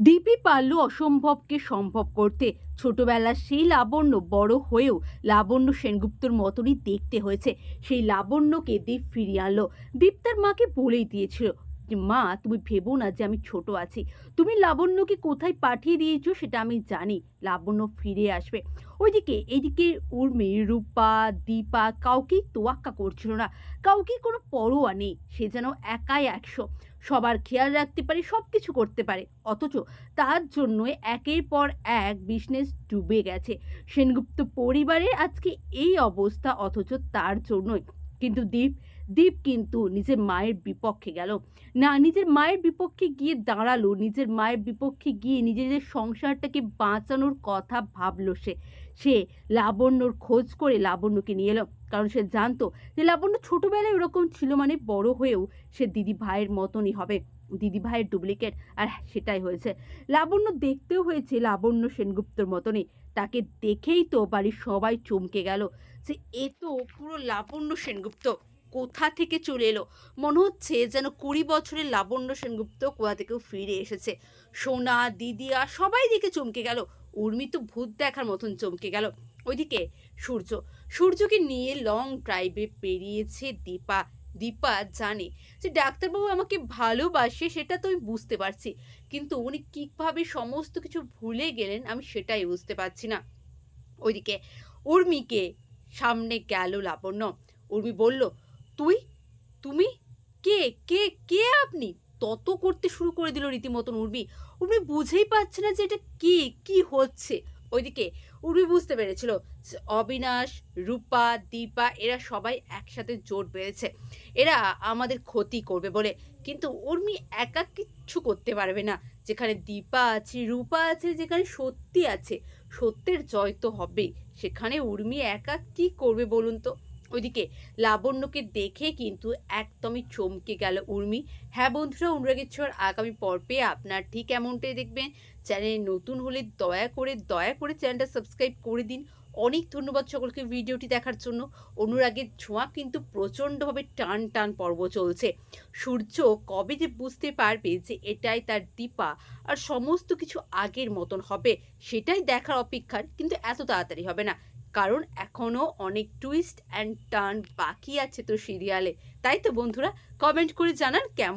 দীপি পারল অসম্ভবকে সম্ভব করতে ছোটবেলার সেই লাবণ্য বড় হয়েও লাবণ্য সেনগুপ্তর মতনই দেখতে হয়েছে। সেই লাবণ্যকে দীপ ফিরিয়ে আনলো। দীপ তার মাকে বলেই দিয়েছিল যে, মা, তুমি ভেবো না যে আমি ছোট আছি। তুমি লাবণ্যকে কোথায় পাঠিয়ে দিয়েছ সেটা আমি জানি। লাবণ্য ফিরে আসবে। ওইদিকে এদিকে উর্মি রূপা, দীপা কাউকেই তোয়াক্কা করছিল না। কাউকেই কোনো পরোয়া নেই। সে যেন একাই একশো। সবার খেয়াল রাখতে পারে সব কিছু করতে পারে। অথচ তার জন্য একের পর এক বিজনেস ডুবে গেছে। সেনগুপ্ত পরিবারের আজকে এই অবস্থা, অথচ তার জন্যই। কিন্তু দীপ দীপ কিন্তু নিজের মায়ের বিপক্ষে গেল। না, নিজের মায়ের বিপক্ষে গিয়ে দাঁড়াল, নিজের মায়ের বিপক্ষে গিয়ে নিজেদের সংসারটাকে বাঁচানোর কথা ভাবলো সে সে লাবণ্যর খোঁজ করে লাবণ্যকে নিয়ে এলো। কারণ সে জানতো যে লাবণ্য ছোটবেলায় ওরকম ছিল মানে বড় হয়েও সে দিদি ভাইয়ের মতনই হবে দিদি ভাইয়ের ডুপ্লিকেট, আর সেটাই হয়েছে। লাবণ্য দেখতেও হয়েছে লাবণ্য সেনগুপ্তর মতনই। তাকে দেখেই তো বাড়ির সবাই চমকে গেল যে, এ তো পুরো লাবণ্য সেনগুপ্ত। কোথা থেকে চলে এলো? মনে হচ্ছে যেন কুড়ি বছরের লাবণ্য সেনগুপ্ত কোথা থেকেও ফিরে এসেছে। সোনা, দিদিয়া সবাই দিকে চমকে গেল। উর্মি তো ভূত দেখার মতন চমকে গেল। ওইদিকে সূর্য, সূর্যকে নিয়ে লং ড্রাইভে পেরিয়েছে দীপা। দীপা জানে যে ডাক্তারবাবু আমাকে ভালোবাসে, সেটা তো আমি বুঝতে পারছি। কিন্তু উনি কীভাবে সমস্ত কিছু ভুলে গেলেন, আমি সেটাই বুঝতে পারছি না। ওইদিকে উর্মিকে সামনে গেল লাবণ্য। উর্মি বলল তুই? তুমি? কে? কে? কে আপনি? তত করতে শুরু করে দিল রীতিমতন উর্মি। উর্মি বুঝেই পাচ্ছে না যে এটা কি? কি হচ্ছে? ওইদিকে উর্মি বুঝতে পেরেছিল অবিনাশ, রূপা, দীপা এরা সবাই একসাথে জোট বেড়েছে এরা আমাদের ক্ষতি করবে বলে। কিন্তু উর্মি একা কিচ্ছু করতে পারবে না। যেখানে দীপা আছে, রূপা আছে, যেখানে সত্যি আছে, সত্যের জয় তো হবেই। সেখানে উর্মি একা কি করবে বলুন তো? ওইদিকে লাবণ্যকে দেখে কিন্তু একদমই চমকে গেল উর্মি। হ্যাঁ বন্ধুরা অনুরাগের ছোঁয়ার আগামী পর্বে আপনার ঠিক এমনটাই দেখবেন। চ্যানেলে নতুন হলে দয়া করে দয়া করে চ্যানেলটা সাবস্ক্রাইব করে দিন। অনেক ধন্যবাদ সকলকে ভিডিওটি দেখার জন্য। অনুরাগের ছোঁয়া কিন্তু প্রচণ্ডভাবে টান টান পর্ব চলছে। সূর্য কবে যে বুঝতে পারবে যে এটাই তার দীপা আর সমস্ত কিছু আগের মতন হবে, সেটাই দেখার অপেক্ষার কিন্তু এত তাড়াতাড়ি হবে না। কারণ এখনও অনেক টুইস্ট অ্যান্ড টার্ন বাকি আছে তো সিরিয়ালে তাই তো বন্ধুরা কমেন্ট করে জানান কেমন